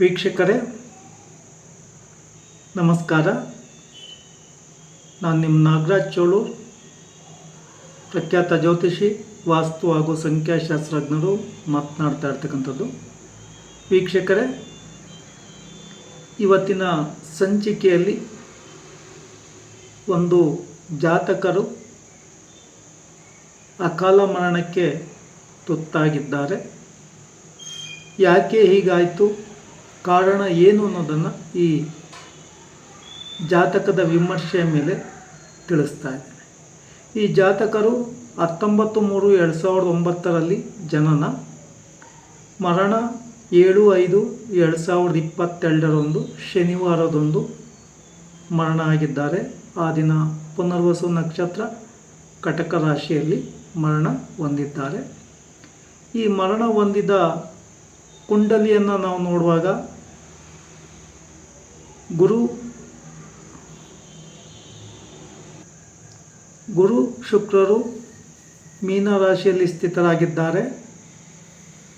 ವೀಕ್ಷಕರೇ, ನಮಸ್ಕಾರ. ನಾನು ನಿಮ್ಮ ನಾಗರಾಜ್ ಚೋಳೂರ್ ಪ್ರಖ್ಯಾತ ಜ್ಯೋತಿಷಿ, ವಾಸ್ತು ಹಾಗೂ ಸಂಖ್ಯಾಶಾಸ್ತ್ರಜ್ಞರು ಮಾತನಾಡ್ತಾ ಇರ್ತಕ್ಕಂಥದ್ದು. ವೀಕ್ಷಕರೇ, ಇವತ್ತಿನ ಸಂಚಿಕೆಯಲ್ಲಿ ಒಂದು ಜಾತಕರು ಅಕಾಲ ಮರಣಕ್ಕೆ ತುತ್ತಾಗಿದ್ದಾರೆ. ಯಾಕೆ ಹೀಗಾಯಿತು? ಕಾರಣ ಏನು ಅನ್ನೋದನ್ನು ಈ ಜಾತಕದ ವಿಮರ್ಶೆಯ ಮೇಲೆ ತಿಳಿಸ್ತಾ ಇದ್ದೇನೆ. ಈ ಜಾತಕರು ಹತ್ತೊಂಬತ್ತು ಮೂರು ಎರಡು ಸಾವಿರದ ಒಂಬತ್ತರಲ್ಲಿ ಜನನ, ಮರಣ ಏಳು ಐದು ಎರಡು ಸಾವಿರದ ಇಪ್ಪತ್ತೆರಡರಂದು ಶನಿವಾರದಂದು ಮರಣ ಆಗಿದ್ದಾರೆ. ಆ ದಿನ ಪುನರ್ವಸು ನಕ್ಷತ್ರ ಕಟಕ ರಾಶಿಯಲ್ಲಿ ಮರಣ ಹೊಂದಿದ್ದಾರೆ. ಈ ಮರಣ ಹೊಂದಿದ ಕುಂಡಲಿಯನ್ನು ನಾವು ನೋಡುವಾಗ ಗುರು ಗುರು ಶುಕ್ರರು ಮೀನ ರಾಶಿಯಲ್ಲಿ ಸ್ಥಿತರಾಗಿದ್ದಾರೆ.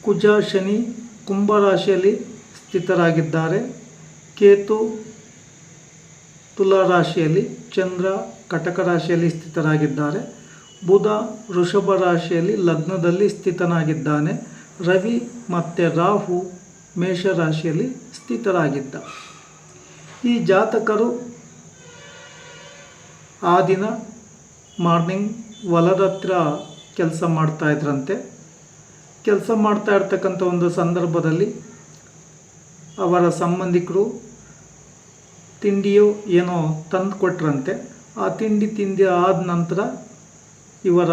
ಕುಜ ಶನಿ ಕುಂಭ ರಾಶಿಯಲ್ಲಿ ಸ್ಥಿತರಾಗಿದ್ದಾರೆ. ಕೇತು ತುಲಾ ರಾಶಿಯಲ್ಲಿ, ಚಂದ್ರ ಕಟಕ ರಾಶಿಯಲ್ಲಿ ಸ್ಥಿತರಾಗಿದ್ದಾರೆ. ಬುಧ ವೃಷಭ ರಾಶಿಯಲ್ಲಿ ಲಗ್ನದಲ್ಲಿ ಸ್ಥಿತನಾಗಿದ್ದಾನೆ. ರವಿ ಮತ್ತು ರಾಹು ಮೇಷರಾಶಿಯಲ್ಲಿ ಸ್ಥಿತರಾಗಿದ್ದ. ಈ ಜಾತಕರು ಆ ದಿನ ಮಾರ್ನಿಂಗ್ ಹೊಲದ ಹತ್ರ ಕೆಲಸ ಮಾಡ್ತಾಯಿದ್ರಂತೆ ಕೆಲಸ ಮಾಡ್ತಾ ಇರ್ತಕ್ಕಂಥ ಒಂದು ಸಂದರ್ಭದಲ್ಲಿ ಅವರ ಸಂಬಂಧಿಕರು ತಿಂಡಿಯೋ ಏನೋ ತಂದು ಕೊಟ್ರಂತೆ. ಆ ತಿಂಡಿ ತಿಂದಿ ಆದ ನಂತರ ಇವರ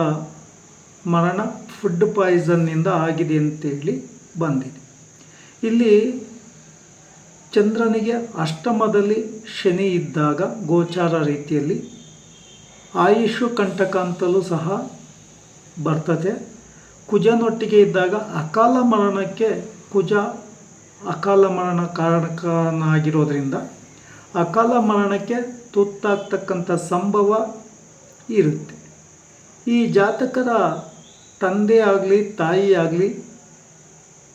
ಮರಣ ಫುಡ್ ಪಾಯ್ಸನ್ನಿಂದ ಆಗಿದೆ ಅಂತೇಳಿ ಬಂದಿದೆ. ಇಲ್ಲಿ ಚಂದ್ರನಿಗೆ ಅಷ್ಟಮದಲ್ಲಿ ಶನಿ ಇದ್ದಾಗ ಗೋಚಾರ ರೀತಿಯಲ್ಲಿ ಆಯುಷು ಕಂಟಕ ಅಂತಲೂ ಸಹ ಬರ್ತದೆ. ಕುಜನೊಟ್ಟಿಗೆ ಇದ್ದಾಗ ಅಕಾಲ ಮರಣಕ್ಕೆ ಕುಜ ಅಕಾಲ ಮರಣ ಕಾರಣಕನಾಗಿರೋದ್ರಿಂದ ಅಕಾಲ ಮರಣಕ್ಕೆ ತುತ್ತಾಗ್ತಕ್ಕಂಥ ಸಂಭವ ಇರುತ್ತೆ. ಈ ಜಾತಕರ ತಂದೆ ಆಗಲಿ ತಾಯಿ ಆಗಲಿ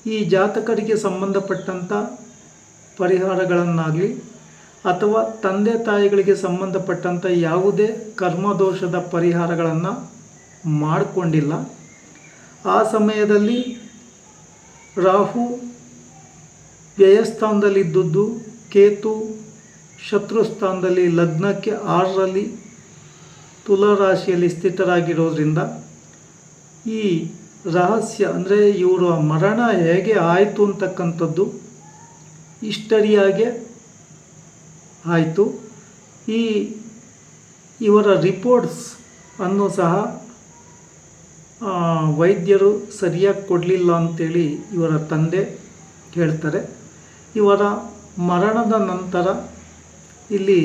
ಈ ಜಾತಕರಿಗೆ ಸಂಬಂಧಪಟ್ಟಂಥ ಪರಿಹಾರಗಳನ್ನಾಗಲಿ ಅಥವಾ ತಂದೆ ತಾಯಿಗಳಿಗೆ ಸಂಬಂಧಪಟ್ಟಂಥ ಯಾವುದೇ ಕರ್ಮದೋಷದ ಪರಿಹಾರಗಳನ್ನು ಮಾಡಿಕೊಂಡಿಲ್ಲ. ಆ ಸಮಯದಲ್ಲಿ ರಾಹು ವ್ಯಯಸ್ಥಾನದಲ್ಲಿದ್ದದ್ದು, ಕೇತು ಶತ್ರುಸ್ಥಾನದಲ್ಲಿ ಲಗ್ನಕ್ಕೆ ಆರರಲ್ಲಿ ತುಲಾರಾಶಿಯಲ್ಲಿ ಸ್ಥಿತರಾಗಿರೋದ್ರಿಂದ ಈ ರಹಸ್ಯ ಅಂದರೆ ಇವರ ಮರಣ ಹೇಗೆ ಆಯಿತು ಅಂತಕ್ಕಂಥದ್ದು ಇಷ್ಟರಿಯಾಗೆ ಆಯಿತು. ಈ ಇವರ ರಿಪೋರ್ಟ್ಸ್ ಅನ್ನು ಸಹ ವೈದ್ಯರು ಸರಿಯಾಗಿ ಕೊಡಲಿಲ್ಲ ಅಂತೇಳಿ ಇವರ ತಂದೆ ಹೇಳ್ತಾರೆ. ಇವರ ಮರಣದ ನಂತರ ಇಲ್ಲಿ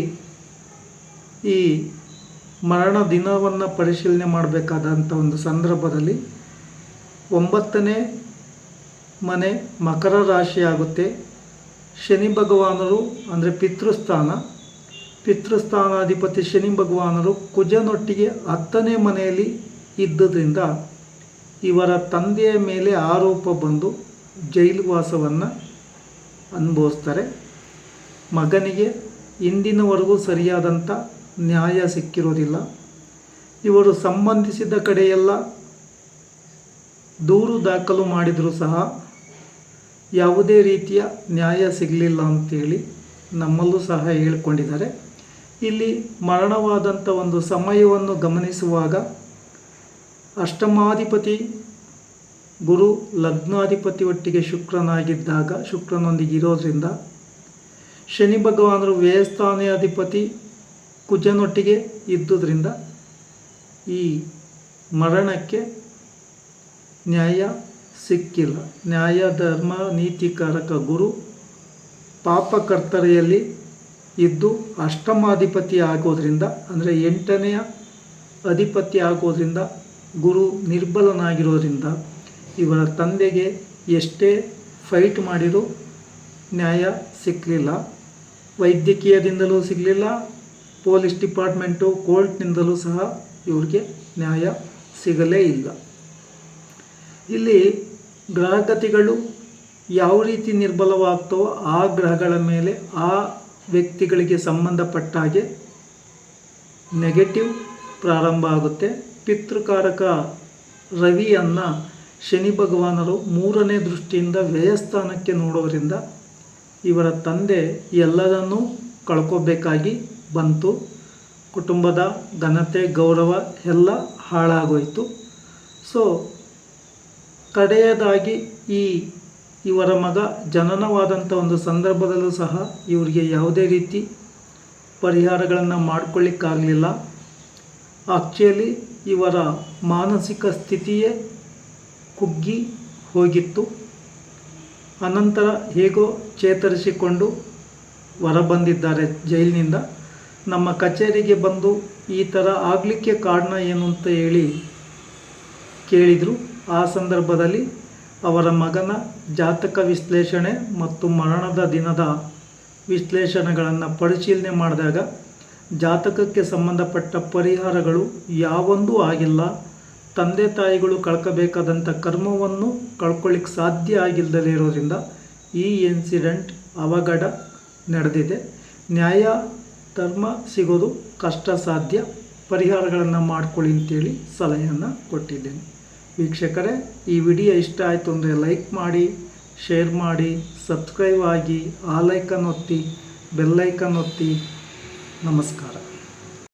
ಈ ಮರಣ ದಿನವನ್ನು ಪರಿಶೀಲನೆ ಮಾಡಬೇಕಾದಂಥ ಒಂದು ಸಂದರ್ಭದಲ್ಲಿ ಒಂಬತ್ತನೇ ಮನೆ ಮಕರ ರಾಶಿಯಾಗುತ್ತೆ ಶನಿ ಭಗವಾನರು ಅಂದರೆ ಪಿತೃಸ್ಥಾನ. ಪಿತೃಸ್ಥಾನಾಧಿಪತಿ ಶನಿ ಭಗವಾನರು ಕುಜನೊಟ್ಟಿಗೆ ಹತ್ತನೇ ಮನೆಯಲ್ಲಿ ಇದ್ದುದರಿಂದ ಇವರ ತಂದೆಯ ಮೇಲೆ ಆರೋಪ ಬಂದು ಜೈಲುವಾಸವನ್ನು ಅನುಭವಿಸ್ತಾರೆ. ಮಗನಿಗೆ ಇಂದಿನವರೆಗೂ ಸರಿಯಾದಂಥ ನ್ಯಾಯ ಸಿಕ್ಕಿರೋದಿಲ್ಲ ಇವರು ಸಂಬಂಧಿಸಿದ ಕಡೆಯೆಲ್ಲ ದೂರು ದಾಖಲು ಮಾಡಿದರೂ ಸಹ ಯಾವುದೇ ರೀತಿಯ ನ್ಯಾಯ ಸಿಗಲಿಲ್ಲ ಅಂತೇಳಿ ನಮ್ಮಲ್ಲೂ ಸಹ ಹೇಳ್ಕೊಂಡಿದ್ದಾರೆ. ಇಲ್ಲಿ ಮರಣವಾದಂಥ ಒಂದು ಸಮಯವನ್ನು ಗಮನಿಸುವಾಗ ಅಷ್ಟಮಾಧಿಪತಿ ಗುರು ಲಗ್ನಾಧಿಪತಿ ಒಟ್ಟಿಗೆ ಶುಕ್ರನಾಗಿದ್ದಾಗ, ಶುಕ್ರನೊಂದಿಗೆ ಇರೋದ್ರಿಂದ ಶನಿ ಭಗವಾನರು ವ್ಯಯಸ್ಥಾನಾಧಿಪತಿ ಕುಜನೊಟ್ಟಿಗೆ ಇದ್ದುದರಿಂದ ಈ ಮರಣಕ್ಕೆ ನ್ಯಾಯ ಸಿಕ್ಕಿಲ್ಲ. ನ್ಯಾಯ, ಧರ್ಮ, ನೀತಿಕಾರಕ ಗುರು ಪಾಪಕರ್ತರೆಯಲ್ಲಿ ಇದ್ದು ಅಷ್ಟಮಾಧಿಪತಿ ಆಗೋದ್ರಿಂದ ಅಂದರೆ ಎಂಟನೆಯ ಅಧಿಪತಿ ಆಗೋದ್ರಿಂದ ಗುರು ನಿರ್ಬಲನಾಗಿರೋದ್ರಿಂದ ಇವರ ತಂದೆಗೆ ಎಷ್ಟೇ ಫೈಟ್ ಮಾಡಿದರೂ ನ್ಯಾಯ ಸಿಕ್ಕಲಿಲ್ಲ ವೈದ್ಯಕೀಯದಿಂದಲೂ ಸಿಗಲಿಲ್ಲ. ಪೊಲೀಸ್ ಡಿಪಾರ್ಟ್ಮೆಂಟು ಕೋರ್ಟ್ನಿಂದಲೂ ಸಹ ಇವ್ರಿಗೆ ನ್ಯಾಯ ಸಿಗಲೇ ಇಲ್ಲ. ಇಲ್ಲಿ ಗ್ರಹಗತಿಗಳು ಯಾವ ರೀತಿ ನಿರ್ಬಲವಾಗ್ತವೋ ಆ ಗ್ರಹಗಳ ಮೇಲೆ ಆ ವ್ಯಕ್ತಿಗಳಿಗೆ ಸಂಬಂಧಪಟ್ಟ ಹಾಗೆ ನೆಗೆಟಿವ್ ಪ್ರಾರಂಭ ಆಗುತ್ತೆ. ಪಿತೃಕಾರಕ ರವಿಯನ್ನು ಶನಿ ಭಗವಾನರು ಮೂರನೇ ದೃಷ್ಟಿಯಿಂದ ವ್ಯಯಸ್ಥಾನಕ್ಕೆ ನೋಡೋದ್ರಿಂದ ಇವರ ತಂದೆ ಎಲ್ಲದನ್ನೂ ಕಳ್ಕೋಬೇಕಾಗಿ ಬಂತು. ಕುಟುಂಬದ ಘನತೆ, ಗೌರವ ಎಲ್ಲ ಹಾಳಾಗೋಯಿತು. ಸೊ ಕಡೆಯದಾಗಿ ಈ ಇವರ ಮಗ ಜನನವಾದಂಥ ಒಂದು ಸಂದರ್ಭದಲ್ಲೂ ಸಹ ಇವರಿಗೆ ಯಾವುದೇ ರೀತಿ ಪರಿಹಾರಗಳನ್ನು ಮಾಡಿಕೊಳ್ಳಿಕ್ಕಾಗಲಿಲ್ಲ. ಆಕ್ಚುಲಿ ಇವರ ಮಾನಸಿಕ ಸ್ಥಿತಿಯೇ ಕುಗ್ಗಿ ಹೋಗಿತ್ತು. ಅನಂತರ ಹೇಗೋ ಚೇತರಿಸಿಕೊಂಡು ಹೊರಬಂದಿದ್ದಾರೆ ಜೈಲಿನಿಂದ. ನಮ್ಮ ಕಚೇರಿಗೆ ಬಂದು ಈ ಥರ ಆಗಲಿಕ್ಕೆ ಕಾರಣ ಏನು ಅಂತ ಹೇಳಿ ಕೇಳಿದರು. ಆ ಸಂದರ್ಭದಲ್ಲಿ ಅವರ ಮಗನ ಜಾತಕ ವಿಶ್ಲೇಷಣೆ ಮತ್ತು ಮರಣದ ದಿನದ ವಿಶ್ಲೇಷಣೆಗಳನ್ನು ಪರಿಶೀಲನೆ ಮಾಡಿದಾಗ ಜಾತಕಕ್ಕೆ ಸಂಬಂಧಪಟ್ಟ ಪರಿಹಾರಗಳು ಯಾವೊಂದೂ ಆಗಿಲ್ಲ. ತಂದೆ ತಾಯಿಗಳು ಕಳ್ಕೋಬೇಕಾದಂಥ ಕರ್ಮವನ್ನು ಕಳ್ಕೊಳ್ಳಿಕ್ಕೆ ಸಾಧ್ಯ ಆಗಿಲ್ಲದೇ ಇರೋದ್ರಿಂದ ಈ ಇನ್ಸಿಡೆಂಟ್ ಅವಘಡ ನಡೆದಿದೆ. ನ್ಯಾಯ ಧರ್ಮ ಸಿಗೋದು ಕಷ್ಟ ಸಾಧ್ಯ ಪರಿಹಾರಗಳನ್ನು ಮಾಡ್ಕೊಳ್ಳಿ ಅಂತೇಳಿ ಸಲಹೆಯನ್ನು ಕೊಟ್ಟಿದ್ದೇನೆ. ವೀಕ್ಷಕರೇ, ಈ ವಿಡಿಯೋ ಇಷ್ಟ ಆಯಿತು ಅಂದರೆ ಲೈಕ್ ಮಾಡಿ, ಶೇರ್ ಮಾಡಿ, ಸಬ್ಸ್ಕ್ರೈಬ್ ಆಗಿ, ಆ ಲೈಕನ್ ಒತ್ತಿ ಬೆಲ್ಲೈಕನ್ ಒತ್ತಿ. ನಮಸ್ಕಾರ.